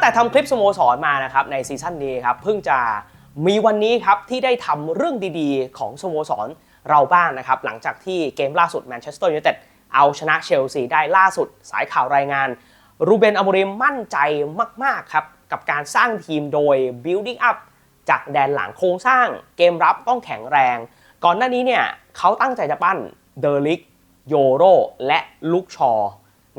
งแต่ทำคลิปสโมสรมานะครับในซีซั่นนี้ครับเพิ่งจะมีวันนี้ครับที่ได้ทำเรื่องดีๆ ของสโมสรเราบ้างนะครับ หลังจากที่เกมล่าสุดแมนเชสเตอร์ยูไนเต็ดเอาชนะเชลซีได้ล่าสุดสายข่าวรายงาน รูเบนอโมริมมั่นใจมากๆครับกับการสร้างทีมโดย building up จากแดนหลังโครงสร้างเกมรับต้องแข็งแรง ก่อนหน้านี้เนี่ยเขาตั้งใจจะปั้นเดอริกโยโรและลุกชอ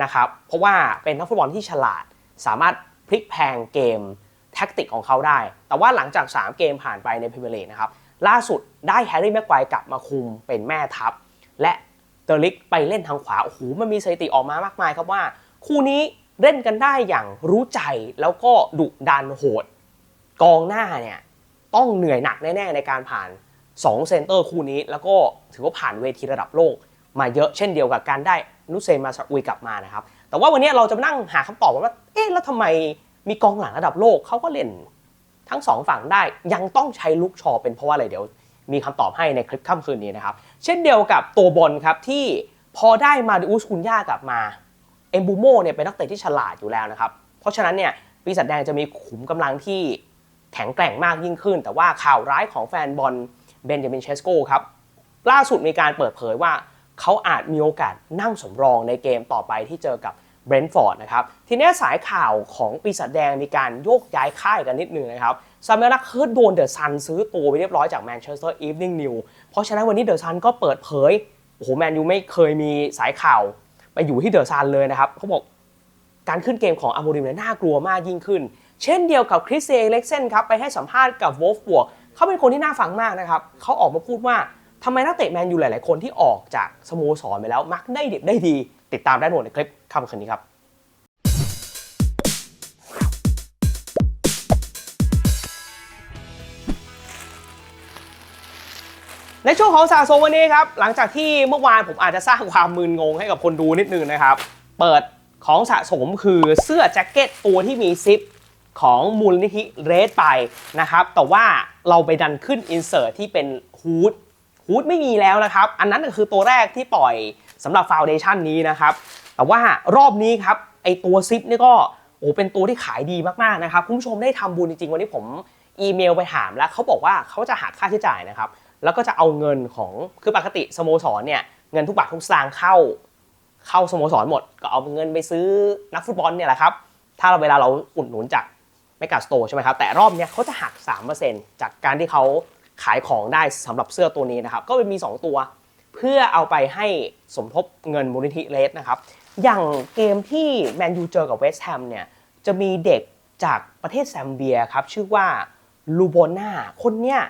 นะครับเพราะว่าเป็นนักฟุตบอลที่ฉลาดสามารถ พลิกแพงเกมแท็กติกของเขาได้ แต่ว่าหลังจาก 3 เกมผ่านไปในพรีเมียร์ลีกนะครับ ล่าสุดได้แฮร์รี่แม็กไกวกลับมาคุมเป็นแม่ทัพ และเดอร์ลิกไปเล่นทางขวา โอ้โห มันมีสถิติออกมามากมายครับว่า คู่นี้เล่นกันได้อย่างรู้ใจแล้วก็ดุดันโหด กองหน้าเนี่ยต้องเหนื่อยหนักแน่ ๆ ในการผ่าน 2 เซนเตอร์คู่นี้ แล้วก็ถือว่าผ่านเวทีระดับโลก มาเยอะเช่นเดียวกับการได้นุเซมาซาอุยกลับมานะครับ แต่ว่าวันนี้เราจะนั่งหาคำตอบว่า เอ๊ะแล้วทำไมมีกองหลังระดับโลกเขาก็เล่นทั้งสองฝั่งได้ยังต้องใช้ลูกชอเป็นเพราะว่าอะไรเดี๋ยว มีคำตอบให้ในคลิปค่ำคืนนี้นะครับ เช่นเดียวกับตัวบอลครับที่พอได้มาดิอุสคุนย่ากลับมาเอมบูโมเนี่ยเป็นนักเตะที่ฉลาดอยู่แล้วนะครับ เพราะฉะนั้นเนี่ยปีศาจแดงจะมีขุมกำลังที่แข็งแกร่งมากยิ่งขึ้น แต่ว่าข่าวร้ายของแฟนบอลเบนจามินเชสโกครับล่าสุดมีการเปิดเผยว่า เขาอาจมีโอกาสนั่งสำรองในเกมต่อไปที่เจอกับเบรนท์ฟอร์ดนะครับ ทีนี้สายข่าวของปีศาจแดงมีการโยกย้ายค่ายกันนิดนึงนะครับซาเมรักเคิร์ดโดนเดอะซันซื้อตัวไปเรียบร้อยจากแมนเชสเตอร์อีฟนิ่งนิวเพราะฉะนั้นวันนี้เดอะซันก็เปิดเผยโอ้โหแมนยูไม่เคยมีสายข่าวไปอยู่ที่เดอะซันเลยนะครับเขาบอกการขึ้นเกมของอาโมริมเนี่ยน่ากลัวมากยิ่งขึ้น เช่นเดียวกับคริสเซเล็กเซนครับไปให้สัมภาษณ์กับวอลฟบวกเขาเป็นคนที่น่าฟังมากนะครับเขาออกมาพูดว่า ทำไมนักเตะแมนยูหลาย ๆ คนที่ออกจากสโมสรไปแล้วมักได้เดิบได้ดี ติดตามได้หมดในคลิปค่ำคืนนี้ครับในช่วงของสะสมวันนี้ครับ หลังจากที่เมื่อวานผมอาจจะสร้างความมึนงงให้กับคนดูนิดนึงนะครับ เปิดของสะสมคือเสื้อแจ็คเก็ตตัวที่มีซิปของมูลนิธิเรดไปนะครับ แต่ว่าเราไปดันขึ้นอินเสิร์ตที่เป็นฮูด ฮูดไม่มีแล้วนะครับ อันนั้นก็คือตัวแรกที่ปล่อยสำหรับฟาวเดชันนี้นะครับ แต่ว่ารอบนี้ครับไอตัวซิปนี่ก็โอ้เป็นตัวที่ขายดีมากๆนะครับคุณผู้ชมได้ทำบุญจริงๆ วันนี้ผมอีเมลไปถามแล้วเขาบอกว่าเขาจะหักค่าใช้จ่ายนะครับ แล้วก็จะเอาเงินของคือปกติสโมสรเนี่ยเงินทุกบาททุกสตางค์เข้า เข้าสโมสรหมด ก็เอาเงินไปซื้อนักฟุตบอลเนี่ยแหละครับ ถ้าเราเวลาเราอุดหนุนจากไม่กาสโตร์ใช่ไหมครับ แต่รอบนี้เขาจะหัก 3%จากการที่เขา ขายของได้สำหรับเสื้อตัวนี้นะครับก็มี 2 ตัว เพื่อเอาไปให้สมทบเงินมูลนิธิเลสนะครับอย่างเกมที่แมนยูเจอกับเวสต์แฮมเนี่ยจะมีเด็กจากประเทศแซมเบียครับชื่อว่าลูโบนาคนเนี้ย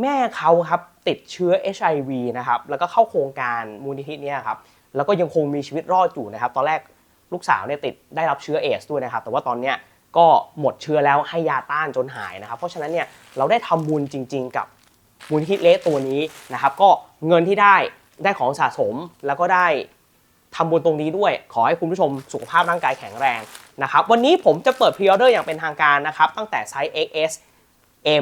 แม่เขาครับติดเชื้อ HIV นะครับแล้วก็เข้าโครงการมูลนิธิเนี้ครับแล้วก็ยังคงมีชีวิตรอดอยู่นะครับ ตอนแรกลูกสาวเนี่ยติดได้รับเชื้อเอสด้วยนะครับ แต่ว่าตอนเนี้ยก็หมดเชื้อแล้วให้ยาต้านจนหายนะครับ เพราะฉะนั้นเนี่ยเราได้ทำบุญจริง ๆ กับ มูลนิธิเลสตัวนี้นะครับ ก็เงินที่ได้ได้ของสะสมแล้วก็ได้ทำบุญตรงนี้ด้วย ขอให้คุณผู้ชมสุขภาพร่างกายแข็งแรงนะครับ วันนี้ผมจะเปิดพรีออเดอร์อย่างเป็นทางการนะครับ ตั้งแต่ไซส์ XS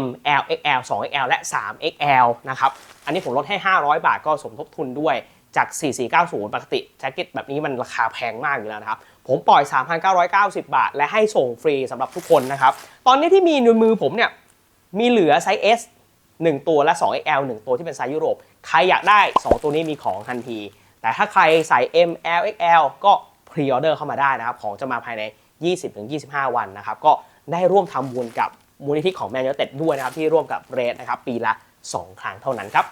M L XL 2XL และ 3XL นะครับ อันนี้ผมลดให้ 500 บาทก็สมทบทุนด้วยจาก 4490 ปกติแจ็คเก็ตแบบนี้มันราคาแพงมากอยู่แล้วนะครับ ผมปล่อย 3,990 บาท และให้ส่งฟรีสำหรับทุกคนนะครับ ตอนนี้ที่มีในมือผมเนี่ย มีเหลือไซส์ S 1 ตัวและ 2XL 1 ตัวที่เป็นไซส์ยุโรป ใครอยากได้ 2 ตัวนี้มีของทันที แต่ถ้าใครใส่ M L XL ก็พรีออเดอร์เข้ามาได้นะครับ ของจะมาภายใน 20-25 วันนะครับ ก็ได้ร่วมทำบุญกับมูลนิธิของแมนยูเต็ดด้วยนะครับ ที่ร่วมกับเรดนะครับ ปีละ 2 ครั้งเท่านั้นครับ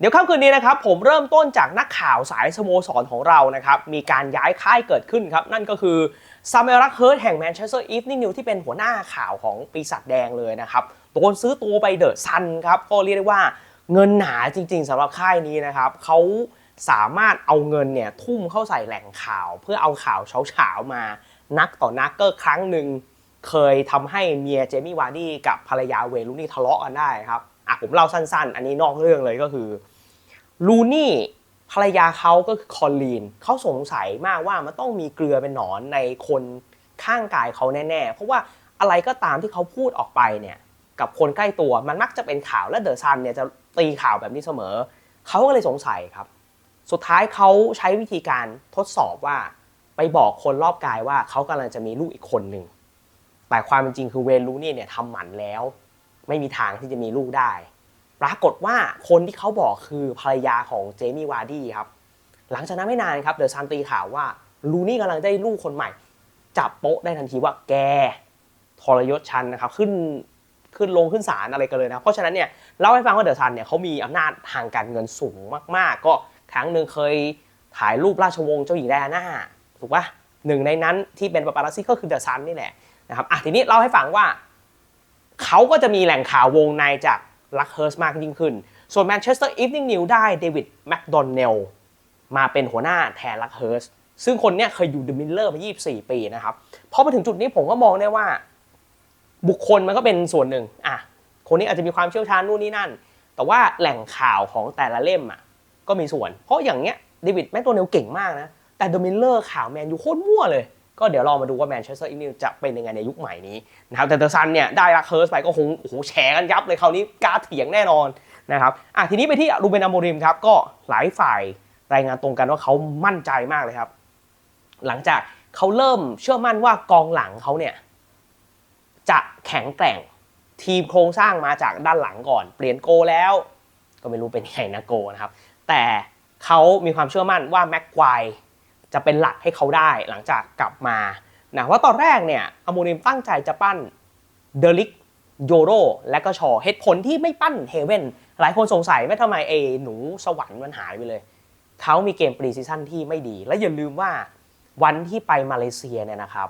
เดี๋ยวค่ำคืนนี้นะครับผมเริ่มต้นจากนักข่าวสายสโมสรของเรานะครับมีการย้ายค่ายเกิดขึ้นครับ นั่นก็คือซาเมรักเฮิร์ตแห่งแมนเชสเตอร์อีฟนิ่งนิวที่เป็นหัวหน้าข่าวของปีศาจแดงเลยนะครับโดนซื้อตัวไปเดอะซันครับ ก็เรียกได้ว่าเงินหนาจริง ๆสำหรับค่ายนี้นะครับเขาสามารถเอาเงินเนี่ยทุ่มเข้าใส่แหล่งข่าว เพื่อเอาข่าวเฉาๆมานักต่อนักก็ครั้งหนึ่งเคยทำให้เมียเจมี่วาร์ดี้กับภรรยาเวลูนี่ทะเลาะกันได้ครับอะผมเล่าสั้นๆ อันนี้นอกเรื่องเลยก็คือ ลูนี่ภรรยาเขาก็คือคอลลีนเขาสงสัยมากว่ามันต้องมีเกลือเป็นหนอนในคนข้างกายเขาแน่ๆ เพราะว่าอะไรก็ตามที่เขาพูดออกไปเนี่ยกับคนใกล้ตัวมันมักจะเป็นข่าวและเดอะซันเนี่ยจะตีข่าวแบบนี้เสมอ เขาก็เลยสงสัยครับ สุดท้ายเขาใช้วิธีการทดสอบว่า ไปบอกคนรอบกายว่าเขากำลังจะมีลูกอีกคนหนึ่งแต่ความเป็นจริงคือเวย์นรูนี่เนี่ยทำหมันแล้ว ไม่มีทางที่จะมีลูกได้ ปรากฏว่าคนที่เขาบอกคือภรรยาของเจมี่วาร์ดี้ครับ หลังจากนั้นไม่นานครับเดอะซันตีข่าวว่าลูนี่กำลังได้ลูกคนใหม่ จับโป๊ะได้ทันทีว่าแกทรยศฉันนะครับขึ้นขึ้นลงขึ้นศาลอะไรกันเลยนะเพราะฉะนั้นเนี่ยเล่าให้ฟังว่าเดอะซันเนี่ยเขามีอำนาจทางการเงินสูงมากๆ ก็ครั้งหนึ่งเคยถ่ายรูปราชวงศ์เจ้าหญิงไดอาน่าถูกปะหนึ่งในนั้นที่เป็นปาปารัสซี่ก็คือเดอะซันนี่แหละนะครับอะทีนี้เล่าให้ฟังว่าเขาก็จะมีแหล่งข่าววงในจาก ลักเฮิร์สมากยิ่งขึ้น ส่วนแมนเชสเตอร์อีฟนิ่งนิวได้เดวิดแมคโดนเนลมาเป็นหัวหน้าแทนลักเฮิร์สซึ่งคนเนี้ยเคยอยู่เดอะมิลเลอร์มา 24 ปีนะครับพอมาถึงจุดนี้ผมก็มองได้ว่า บุคคลมันก็เป็นส่วนหนึ่งอะคนนี้อาจจะมีความเชี่ยวชาญนู่นนี่นั่น แต่ว่าแหล่งข่าวของแต่ละเล่มอะก็มีส่วน เพราะอย่างเงี้ยเดวิดแมคโดนเนลเก่งมากนะแต่เดอะมิลเลอร์ข่าวแมนยูโคตรมั่วเลย ก็เดี๋ยวรอมาดูว่าแมนเชสเตอร์อีฟนิวจะเป็นยังไงในยุคใหม่นี้นะครับแต่เดอะซันเนี่ยได้ลักเฮิร์สไปก็คงโอ้โหแฉกันยับเลยคราวนี้กล้าเถียงแน่นอนนะครับอะทีนี้ไปที่รูเบนอโมริมครับก็หลายฝ่ายรายงานตรงกันว่าเขามั่นใจมากเลยครับ หลังจากเขาเริ่มเชื่อมั่นว่ากองหลังเขาเนี่ยจะแข็งแกร่งทีมโครงสร้างมาจากด้านหลังก่อน เปลี่ยนโกแล้ว ก็ไม่รู้เป็นยังไงนะโกนะครับ แต่เขามีความเชื่อมั่นว่าแม็กควาย จะเป็นหลักให้เขาได้หลังจากกลับมานะว่าตอนแรกเนี่ยอโมริมตั้งใจจะปั้นเดลิกโยโรและก็ชอเหตุผลที่ไม่ปั้นเฮเว่นหลายคนสงสัยไม่ทำไมเอหนูสวรรค์มันหายไปเลย เขามีเกมปรีซีซั่นที่ไม่ดี และอย่าลืมว่าวันที่ไปมาเลเซียเนี่ยนะครับ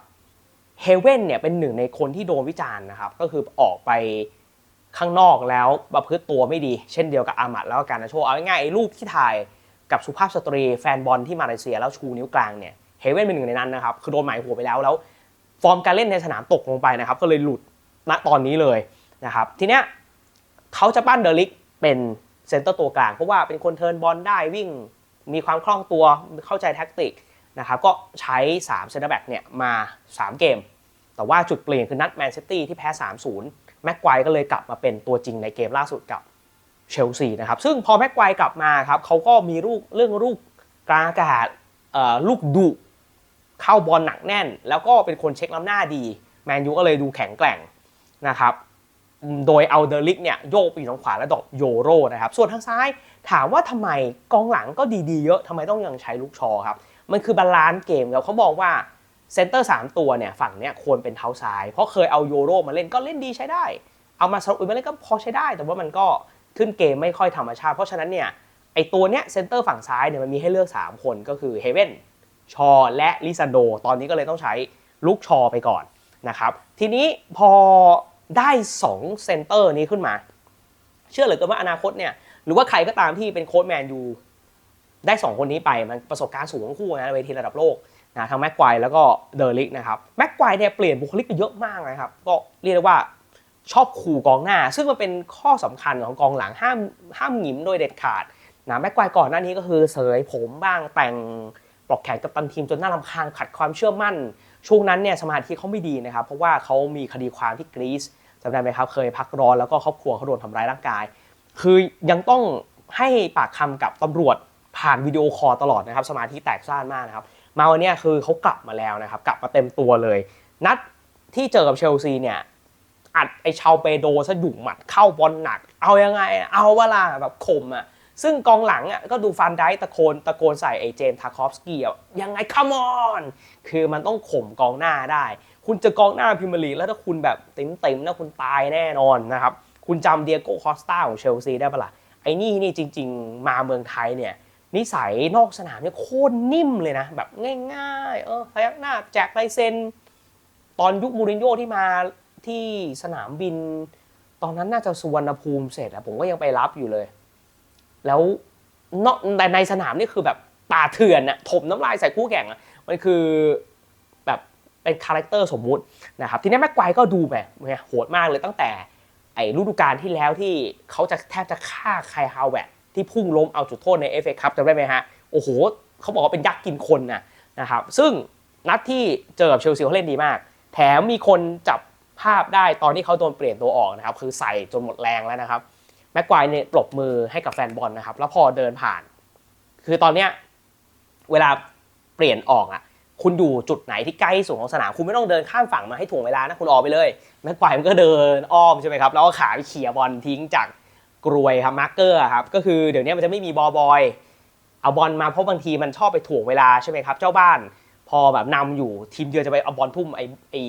เฮเว่นเนี่ยเป็นหนึ่งในคนที่โดนวิจารณ์นะครับก็คือออกไปข้างนอกแล้วประพฤติตัวไม่ดี เช่นเดียวกับอามัดแล้วก็การนาโชเอาง่ายๆไอ้รูปที่ถ่าย กับสุภาพสตรีแฟนบอลที่มาเลเซียแล้วชูนิ้วกลางเนี่ยเฮเว่นเป็นหนึ่งในนั้นนะครับคือโดนหมายหัวไปแล้วแล้ว ฟอร์มการเล่นในสนามตกลงไปนะครับก็เลยหลุดณตอนนี้เลยนะครับทีเนี้ยเขาจะปั้นเดลิกเป็นเซนเตอร์ตัวกลาง เพราะว่าเป็นคนเทิร์นบอลได้วิ่งมีความคล่องตัวเข้าใจแท็กติกนะครับก็ใช้3เซนเตอร์แบ็กเนี่ยมา 3 เกม แต่ว่าจุดเปลี่ยนคือนัดแมนซิตี้ที่แพ้ 3-0 แม็กไกวก็เลยกลับมาเป็นตัวจริงในเกมล่าสุดกับ เชลซีนะครับ ซึ่งพอแม็กไกวกลับมาครับเขาก็มีลูกเรื่องลูกกลางอากาศลูกดุเข้าบอลหนักแน่น แล้วก็เป็นคนเช็คล้ำหน้าดี แมนยูก็เลยดูแข็งแกร่งนะครับ โดยเอาเดลิกเนี่ยโยกไปอยู่ทางขวาแล้วดอกโยโรนะครับ ส่วนทางซ้ายถามว่าทำไมกองหลังก็ดีๆเยอะทำไมต้องยังใช้ลูกชอครับ มันคือบาลานซ์เกมครับเขาบอกว่าเซนเตอร์ 3 ตัวเนี่ยฝั่งเนี้ยควรเป็นเท้าซ้าย เพราะเคยเอาโยโรมาเล่นก็เล่นดีใช้ได้ เอามาสรุปมาเล่นก็พอใช้ได้ แต่ว่ามันก็ ขึ้นเกมไม่ค่อยธรรมชาติ เพราะฉะนั้นเนี่ยไอตัวเนี้ยเซนเตอร์ฝั่งซ้ายเนี่ยมันมีให้เลือก 3 คนก็คือเฮเว่นชอและลิซาโด ตอนนี้ก็เลยต้องใช้ลูกชอไปก่อนนะครับทีนี้พอได้2เซนเตอร์นี้ขึ้นมา เชื่อเหลือเกินว่าอนาคตเนี่ยหรือว่าใครก็ตามที่เป็นโค้ชแมนยูได้ 2 คนนี้ไปมันประสบการณ์สูงทั้งคู่นะเวทีระดับโลกนะทั้งแม็กควายแล้วก็เดอร์ลิกนะครับแม็กควายเนี่ยเปลี่ยนบุคลิกไปเยอะมากนะครับก็เรียกได้ว่า ชอบขู่กองหน้า ซึ่งมันเป็นข้อสำคัญของกองหลังห้ามห้ามหงิมโดยเด็ดขาดนะแม็กควายก่อนหน้านี้ก็คือเสยผมบ้างแต่งปลอกแขนกับตันทีมจนน่ารำคาญขัดความเชื่อมั่น ช่วงนั้นเนี่ยสมาธิเขาไม่ดีนะครับ เพราะว่าเขามีคดีความที่กรีซจำได้ไหมครับเคยพักร้อนแล้วก็ครอบครัวเขาโดนทำร้ายร่างกาย คือยังต้องให้ปากคำกับตำรวจผ่านวิดีโอคอลตลอดนะครับ สมาธิแตกซ่านมากนะครับ มาวันนี้คือเขากลับมาแล้วนะครับ กลับมาเต็มตัวเลย นัดที่เจอกับเชลซีเนี่ย อัดไอชาวเปโดซะดุหมัดเข้าบอลหนัก เอายังไง เอาเวลาแบบข่มอะซึ่งกองหลังอะก็ดูฟันได้ตะโกนตะโกนใส่ไอเจมส์ทาคอฟสกี้อะยังไงคัมออนคือมันต้องข่มกองหน้าได้ คุณจะกองหน้าพรีเมียร์ลีแล้วถ้าคุณแบบเต็มๆนะคุณตายแน่นอนนะครับ คุณจำเดียโก้คอสตาของเชลซีได้ปะล่ะไอ้นี่นี่จริง ๆ มาเมืองไทยเนี่ยนิสัยนอกสนามเนี่ยโคตรนิ่มเลยนะ แบบง่ายๆ เออพยักหน้าแจกลายเซ็นตอนยุคมูรินโญ่ที่มา ที่สนามบิน ตอนนั้นน่าจะสุวรรณภูมิเสร็จอะผมก็ยังไปรับอยู่เลย แล้วนอกแต่ในสนามนี่คือแบบป่าเถื่อนอะถมน้ำลายใส่คู่แข่งอะมันคือแบบเป็นคาแรคเตอร์สมมุตินะครับทีนี้แม็กไกวก็ดูแบบเนี่ยโหดมากเลยตั้งแต่ไอ้ฤดูกาลที่แล้วที่เขาจะแทบจะฆ่าใครฮาวเวร์ดที่พุ่งล้มเอาจุดโทษในเอฟเอคัพจำได้ไหมฮะ โอ้โหเขาบอกว่าเป็นยักษ์กินคนนะนะครับ ซึ่งนัดที่เจอกับเชลซีเขาเล่นดีมาก แถมมีคนจับ ภาพได้ตอนที่เขาโดนเปลี่ยนตัวออกนะครับคือใส่จนหมดแรงแล้วนะครับแม็กควายเนี่ยปรบมือให้กับแฟนบอลนะครับแล้วพอเดินผ่าน คือตอนเนี้ยเวลาเปลี่ยนออกอะคุณอยู่จุดไหนที่ใกล้ที่สุดของสนามคุณไม่ต้องเดินข้ามฝั่งมาให้ถ่วงเวลานะคุณออกไปเลยแม็กควายมันก็เดินอ้อมใช่ไหมครับแล้วก็ขาไปเขี่ยบอลทิ้งจากกรวยครับมาร์เกอร์ครับก็คือเดี๋ยวนี้มันจะไม่มีบอลบอยเอาบอลมาเพราะบางทีมันชอบไปถ่วงเวลาใช่ไหมครับเจ้าบ้าน พอแบบนำอยู่ทีมเยือนจะไปเอาบอลทุ่มไอ้ไอ้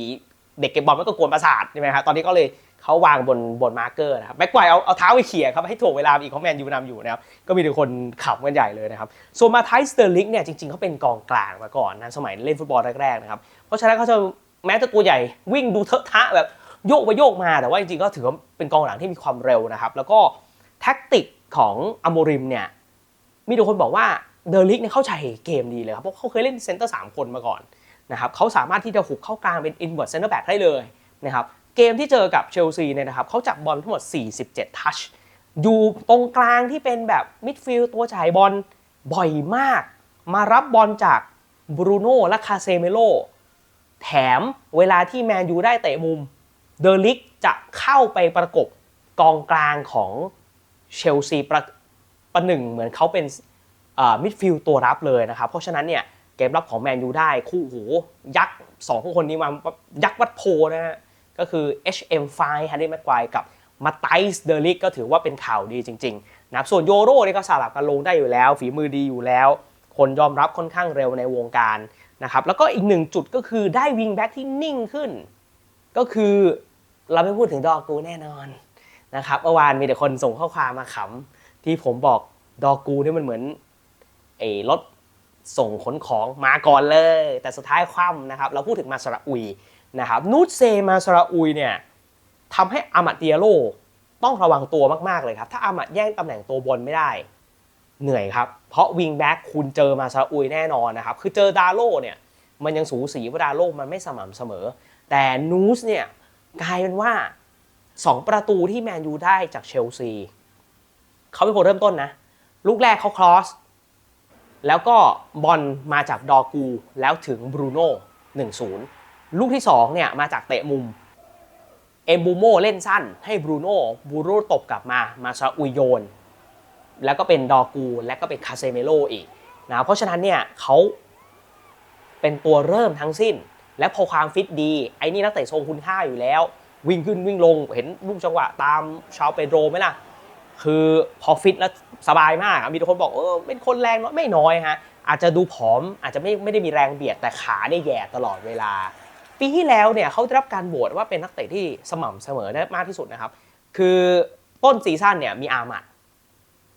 เด็กเก็บบอลมันก็กวนประสาทใช่ไหมครับตอนนี้ก็เลยเขาวางบนบนมาร์เกอร์นะครับแม็กควายเอาเอาเท้าไปเขี่ยครับให้ถ่วงเวลาอีกของแมนยูนำอยู่นะครับก็มีแต่คนขับกันใหญ่เลยนะครับส่วนมาไทสเตอร์ลิกเนี่ยจริงๆเขาเป็นกองกลางมาก่อนนะสมัยเล่นฟุตบอลแรกๆนะครับเพราะฉะนั้นเขาจะแม้จะตัวใหญ่วิ่งดูเทอะทะแบบโยกไปโยกมาแต่ว่าจริงๆก็ถือว่าเป็นกองหลังที่มีความเร็วนะครับแล้วก็แท็กติกของอโมริมเนี่ยมีทุกคนบอกว่าเดอร์ลิกเนี่ยเข้าใจเกมดีเลยครับเพราะเขาเคยเล่นเซนเตอร์สามคนมาก่อน นะครับเขาสามารถที่จะหุบเข้ากลางเป็นอินเวอร์ตเซนเตอร์แบ็กได้เลยนะครับเกมที่เจอกับเชลซีเนี่ยนะครับเขาจับบอลทั้งหมด 47 ทัชอยู่ตรงกลางที่เป็นแบบมิดฟิลด์ตัวจ่ายบอลบ่อยมาก มารับบอลจากบรูโน่และคาเซเมโลแถมเวลาที่แมนยูได้เตะมุม เดลิกจะเข้าไปประกบกองกลางของเชลซีประประหนึ่งเหมือนเขาเป็นมิดฟิลด์ตัวรับเลยนะครับ เพราะฉะนั้นเนี่ย กมรับของแมนยูได้คู่หูยักษ์สองคนนี้มายักษ์วัดโพนะฮะก็คือ HM5 ฮันนี่แม็กควายกับมาไตส์เดอริกก็ถือว่าเป็นข่าวดีจริงๆนะส่วนโยโร่นี่ก็สลับกันลงได้อยู่แล้ว ฝีมือดีอยู่แล้ว คนยอมรับค่อนข้างเร็วในวงการนะครับแล้วก็อีกหนึ่งจุดก็คือได้วิงแบ็กที่นิ่งขึ้น ก็คือเราไม่พูดถึงดอกูแน่นอนนะครับเมื่อวานมีแต่คนส่งข้อความมาขำที่ผมบอกดอกูนี่มันเหมือนไอ้รถ ส่งขนของมาก่อนเลย แต่สุดท้ายคว่ำนะครับ เราพูดถึงมาสระอุยนะครับนูตเซมาสระอุยเนี่ยทำให้อามัดเดียโลต้องระวังตัวมากๆเลยครับ ถ้าอามัดแย่งตำแหน่งตัวบนไม่ได้ เหนื่อยครับ เพราะวิงแบ็กคุณเจอมาซาอุยแน่นอนนะครับ คือเจอดาโลเนี่ยมันยังสูสีว่าดาโลมันไม่สม่ำเสมอ แต่นูสเนี่ยกลายเป็นว่า 2 ประตูที่แมนยูได้จากเชลซีเขาเป็นคนเริ่มต้นนะ ลูกแรกเขาครอส แล้วก็บอลมาจากดอกูแล้วถึงบรูโน่1-0 ลูกที่2เนี่ยมาจากเตะมุม เอมบูโมเล่นสั้นให้บรูโน่บรูโน่ตบกลับมา มาซาอุยโยน แล้วก็เป็นดอกูและก็เป็นคาเซเมโลอีกนะเพราะฉะนั้นเนี่ยเขาเป็นตัวเริ่มทั้งสิ้น และพอความฟิตดี ไอ้นี่นักเตะทรงคุณค่าอยู่แล้ว วิ่งขึ้นวิ่งลงเห็นลูกจังหวะตามชาวเปโดรไหมล่ะ คือพอฟิตแล้วสบายมากมีทุกคนบอกเออเป็นคนแรงน้อยไม่น้อยฮะอาจจะดูผอมอาจจะไม่ไม่ได้มีแรงเบียดแต่ขาเนี่ยแย่ตลอดเวลา ปีที่แล้วเนี่ยเขาได้รับการโหวตว่าเป็นนักเตะที่สม่ำเสมอได้มากที่สุดนะครับ คือต้นซีซั่นเนี่ยมีอามัด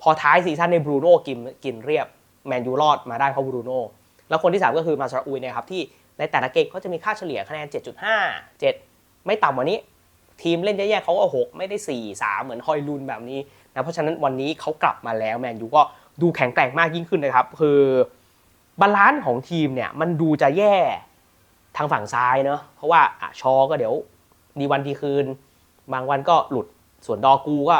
พอท้ายซีซั่นในบรูโน่กินกินเรียบแมนยูรอดมาได้เพราะบรูโน่แล้วคนที่ 3 ก็คือมาซาอุยนี่ยครับที่ในแต่ละเกมเขาจะมีค่าเฉลี่ยคะแนน 7.5 7 ไม่ต่ำกว่านี้ ทีมเล่นแย่ๆเขาก็6ไม่ได้ 4 3 เหมือนฮอยลุนแบบนี้ นะเพราะฉะนั้นวันนี้เขากลับมาแล้วแมนยูก็ดูแข็งแกร่งมากยิ่งขึ้นนะครับ คือบาลานซ์ของทีมเนี่ยมันดูจะแย่ทางฝั่งซ้ายเนอะเพราะว่าอะชอก็เดี๋ยวดีวันดีคืน บางวันก็หลุดส่วนดอกูก็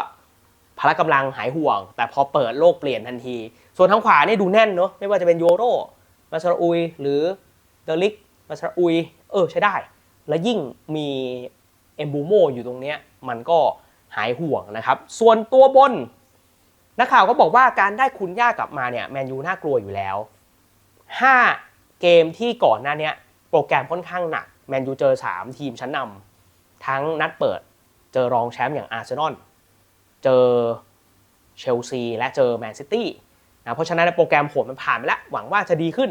พละกำลังหายห่วง แต่พอเปิดโลกเปลี่ยนทันที ส่วนทางขวาเนี่ยดูแน่นเนอะไม่ว่าจะเป็นโยโรมาซาอุย หรือเดลิกมาซาอุย เออใช้ได้ แล้วยิ่งมีเอมบูโมอยู่ตรงเนี้ยมันก็ หายห่วงนะครับ ส่วนตัวบนนักข่าวก็บอกว่าการได้คุณย่ากลับมาเนี่ยแมนยูน่ากลัวอยู่แล้ว 5 เกมที่ก่อนหน้านี้โปรแกรมค่อนข้างหนักแมนยูเจอ 3 ทีมชั้นนำทั้งนัดเปิดเจอรองแชมป์อย่างอาร์เซนอลเจอเชลซีและเจอแมนซิตี้นะเพราะฉะนั้นโปรแกรมโหดมันผ่านไปแล้ว หวังว่าจะดีขึ้น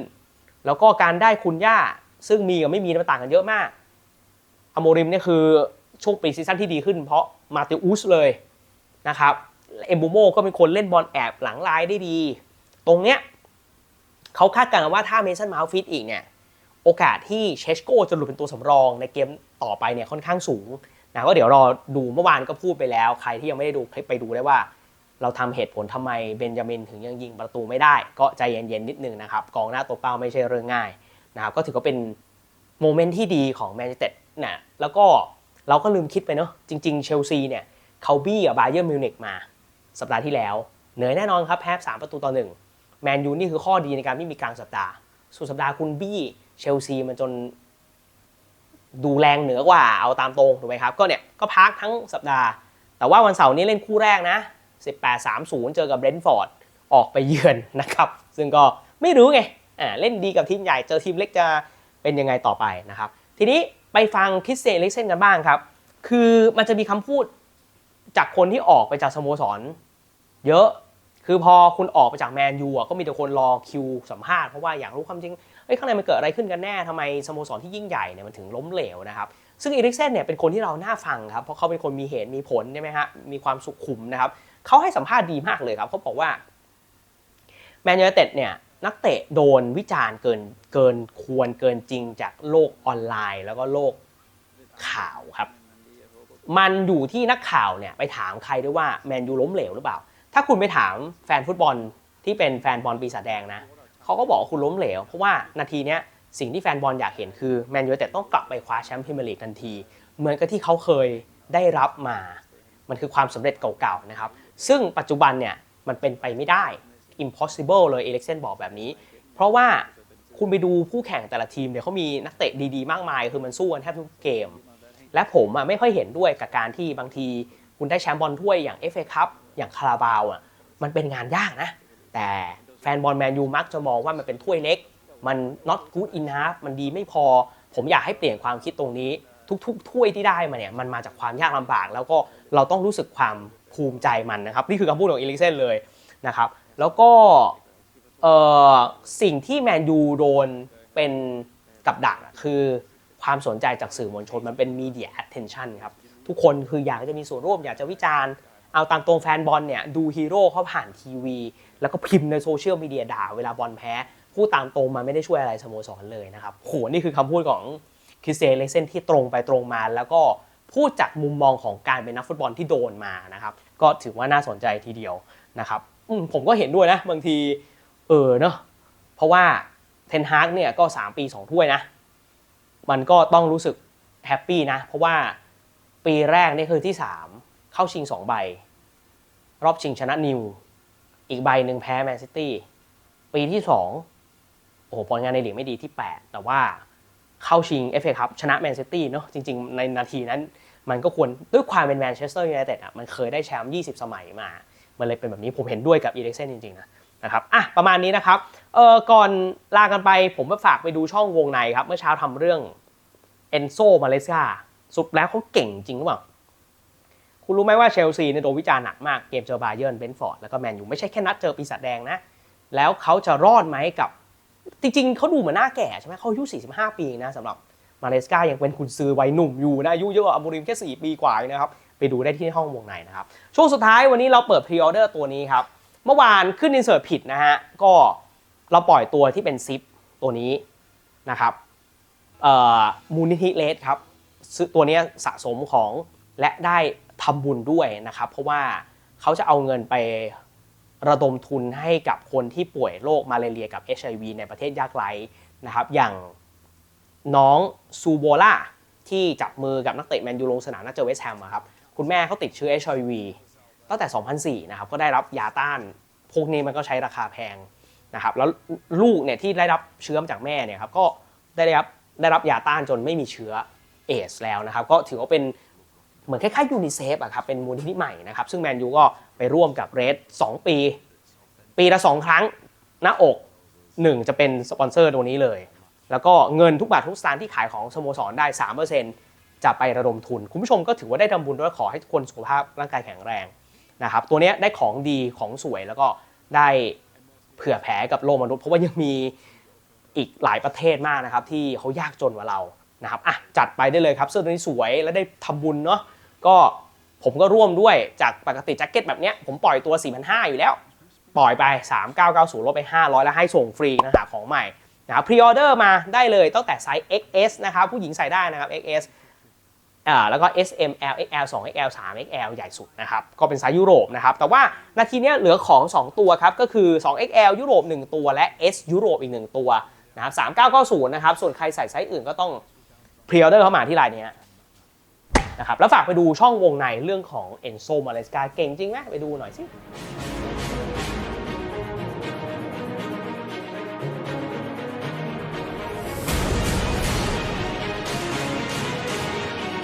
แล้วก็การได้คุณย่าซึ่งมีกับไม่มีมันต่างกันเยอะมากอโมริมเนี่ยคือ ช่วงปีซีซั่นที่ดีขึ้น เพราะมาติอุสเลยนะครับเอมบูโมก็เป็นคนเล่นบอลแอบหลังลายได้ดี ตรงเนี้ยเขาคาดการณ์ว่าถ้าเมสันมาฟิตอีกเนี่ยโอกาสที่เชสโกจะหลุดเป็นตัวสำรองในเกมต่อไปเนี่ยค่อนข้างสูงนะก็เดี๋ยวรอดูเมื่อวานก็พูดไปแล้ว ใครที่ยังไม่ได้ดูคลิปไปดูได้ว่า เราทำเหตุผลทำไมเบนจามินถึงยังยิงประตูไม่ได้ ก็ใจเย็นๆนิดนึงนะครับกองหน้าตัวเป้าไม่ใช่เรื่องง่ายนะครับก็ถือว่าเป็นโมเมนต์ที่ดีของแมนยูเต็ดนะแล้วก็ เราก็ลืมคิดไปเนาะจริง ๆ เชลซีเนี่ยเขาบี้กับบาเยอร์มิวนิกมา สัปดาห์ที่แล้ว เหนื่อยแน่นอนครับแพ้สามประตูต่อหนึ่งแมนยูนี่คือข้อดีในการไม่มีกลางสัปดาห์ สุดสัปดาห์คุณบี้เชลซีมันจนดูแรงเหนือกว่าเอาตามตรงถูกไหมครับก็เนี่ยก็พักทั้งสัปดาห์ แต่ว่าวันเสาร์นี้เล่นคู่แรกนะ 18-30 เจอกับเบรนท์ฟอร์ดออกไปเยือนนะครับ ซึ่งก็ไม่รู้ไงอ่าเล่นดีกับทีมใหญ่เจอทีมเล็กจะเป็นยังไงต่อไปนะครับ ทีนี้ ไปฟังคริสเซลิเซนกันบ้างครับ คือมันจะมีคำพูดจากคนที่ออกไปจากสโมสร เยอะ คือพอคุณออกไปจากแมนยูอะก็มีแต่คนรอคิวสัมภาษณ์เพราะว่าอยากรู้ความจริงเอ้ยข้างในมันเกิดอะไรขึ้นกันแน่ทำไมสโมสรที่ยิ่งใหญ่เนี่ยมันถึงล้มเหลวนะครับ ซึ่งอีริกเซนเนี่ยเป็นคนที่เราน่าฟังครับ เพราะเขาเป็นคนมีเหตุมีผลใช่ไหมฮะ มีความสุขุมนะครับ เขาให้สัมภาษณ์ดีมากเลยครับเขาบอกว่าแมนยูไนเต็ดเนี่ย นักเตะโดนวิจารณ์เกินเกินควรเกินจริงจากโลกออนไลน์ แล้วก็โลกข่าวครับ มันอยู่ที่นักข่าวเนี่ยไปถามใครด้วยว่าแมนยูล้มเหลวหรือเปล่า ถ้าคุณไปถามแฟนฟุตบอลที่เป็นแฟนบอลปีศาจแดงนะเขาก็บอกว่าคุณล้มเหลว เพราะว่านาทีเนี้ยสิ่งที่แฟนบอลอยากเห็นคือแมนยูไนเต็ดต้องกลับไปคว้าแชมป์พรีเมียร์ลีกทันที เหมือนกับที่เขาเคยได้รับมา มันคือความสำเร็จเก่าๆนะครับ ซึ่งปัจจุบันเนี่ยมันเป็นไปไม่ได้ impossible เลยเอเล็กเซนบอกแบบนี้ เพราะว่าคุณไปดูผู้แข่งแต่ละทีมเนี่ยเขามีนักเตะดีๆ มากมาย คือมันสู้กันแทบทุกเกม และผมอะไม่ค่อยเห็นด้วยกับการที่บางทีคุณได้แชมป์บอลถ้วยอย่าง FA คัพอย่างคาราบาวอะมันเป็นงานยากนะ แต่แฟนบอลแมนยูมักจะมองว่ามันเป็นถ้วยเล็ก มัน not good enough มันดีไม่พอ ผมอยากให้เปลี่ยนความคิดตรงนี้ ทุกๆถ้วยที่ได้มาเนี่ยมันมาจากความยากลำบาก แล้วก็เราต้องรู้สึกความภูมิใจมันนะครับ นี่คือคำพูดของอีลิกเซนเลยนะครับ แล้วก็สิ่งที่แมนยูโดนเป็นกับดักคือความสนใจจากสื่อมวลชนมันเป็น media attention ครับ ทุกคนคืออยากจะมีส่วนร่วมอยากจะวิจารณ์ เอาตามตรงแฟนบอลเนี่ย ดูฮีโร่เขาผ่านทีวี แล้วก็พิมพ์ในโซเชียลมีเดียด่าเวลาบอลแพ้พูดตามตรงมันไม่ได้ช่วยอะไรสโมสรเลยนะครับโหนี่คือคำพูดของคริสเซเลเซนที่ตรงไปตรงมา แล้วก็พูดจากมุมมองของการเป็นนักฟุตบอลที่โดนมานะครับ ก็ถือว่าน่าสนใจทีเดียวนะครับ ผมก็เห็นด้วยนะ บางที เออเนอะเพราะว่าเทนฮากเนี่ยก็ 3 ปี 2 ถ้วยนะ มันก็ต้องรู้สึกแฮปปี้นะ เพราะว่าปีแรกนี่คือที่ 3 เข้าชิง 2 ใบ รอบชิงชนะนิว อีกใบหนึ่งแพ้แมนซิตี้ปีที่ 2 โอ้โหผลงานในลีกไม่ดีที่ 8 แต่ว่าเข้าชิง FA ครับชนะแมนซิตี้เนาะจริง ๆ ในนาทีนั้นมันก็ควรด้วยความเป็นแมนเชสเตอร์ยูไนเต็ดอะมันเคยได้แชมป์20 สมัยมา มันเลยเป็นแบบนี้ผมเห็นด้วยกับอีเล็กเซนจริงๆนะนะครับอะประมาณนี้นะครับเออก่อนลากันไปผมมาฝากไปดูช่องวงในครับ เมื่อเช้าทำเรื่องเอนโซมาเลสกาสุดแล้วเขาเก่งจริงหรือเปล่าคุณรู้ไหมว่าเชลซีเนี่ยโดนวิจารณ์หนักมากเกมเจอบาเยิร์นเบนฟอร์ดแล้วก็แมนยูไม่ใช่แค่นัดเจอปีศาจแดงนะ แล้วเขาจะรอดไหมกับ จริงๆ เขาดูเหมือนหน้าแก่ใช่ไหมเขาอายุ 45 ปีนะสำหรับมาเลสกายังเป็นคุณซือวัยหนุ่มอยู่นะอายุเยอะกว่าอัมบูริมแค่ 4 ปีกว่านะครับ ไปดูได้ที่ห้องวงในนะครับ ช่วงสุดท้ายวันนี้เราเปิดพรีออเดอร์ตัวนี้ครับ เมื่อวานขึ้นอินเสิร์ตผิดนะฮะ ก็เราปล่อยตัวที่เป็นซิปตัวนี้นะครับมูลนิธิเลสครับตัวนี้สะสมของและได้ทำบุญด้วยนะครับ เพราะว่าเขาจะเอาเงินไประดมทุนให้กับคนที่ป่วยโรคมาเรียกับ HIV ในประเทศยากไร้นะครับ อย่างน้องซูโบล่าที่จับมือกับนักเตะแมนยูลงสนามนัดเจอเวสแฮมครับ คุณแม่เขาติดเชื้อ HIV ตั้งแต่ 2004 นะครับ ก็ได้รับยาต้าน พวกนี้มันก็ใช้ราคาแพงนะครับ แล้วลูกเนี่ยที่ได้รับเชื้อมาจากแม่เนี่ยครับ ก็ได้รับได้รับยาต้านจนไม่มีเชื้อเอสแล้วนะครับ ก็ถือว่าเป็นเหมือนคล้ายๆยูนิเซฟอะครับ เป็นมูลนิธิใหม่นะครับ ซึ่งแมนยูก็ไปร่วมกับเรด2 ปี ปีละ 2 ครั้ง หน้าอก 1 จะเป็นสปอนเซอร์ตัวนี้เลย แล้วก็เงินทุกบาททุกสตางค์ที่ขายของสโมสรได้3% จะไประดมทุน คุณผู้ชมก็ถือว่าได้ทำบุญด้วยขอให้ทุกคนสุขภาพร่างกายแข็งแรงนะครับตัวนี้ได้ของดีของสวยแล้วก็ได้เผื่อแผ่กับโลกมนุษย์เพราะว่ายังมีอีกหลายประเทศมากนะครับ ที่เขายากจนกว่าเรานะครับอะจัดไปได้เลยครับเสื้อตัวนี้สวยแล้วได้ทำบุญเนาะก็ผมก็ร่วมด้วยจากปกติแจ็คเก็ตแบบเนี้ยผมปล่อยตัว 4,500 อยู่แล้ว ปล่อยไป 3990 ลดไป 500 แล้วให้ส่งฟรีนะหาของใหม่นะครับพรีออเดอร์มาได้เลยตั้งแต่ไซส์ XS นะครับผู้หญิงใส่ได้นะครับ XS อ่าแล้วก็ S M L XL 2 XL 3 XL ใหญ่สุดนะครับก็เป็นไซส์ยุโรปนะครับแต่ว่านาทีนี้เหลือของ 2 ตัวครับก็คือ 2 XL ยุโรป 1 ตัวและ S ยุโรปอีก 1 ตัวนะครับ3990นะครับส่วนใครใส่ไซส์อื่นก็ต้องพรีออเดอร์เข้ามาที่ไลน์นี้นะครับแล้วฝากไปดูช่องวงในเรื่องของ Enzo Maresca เก่งจริงไหมไปดูหน่อยสิ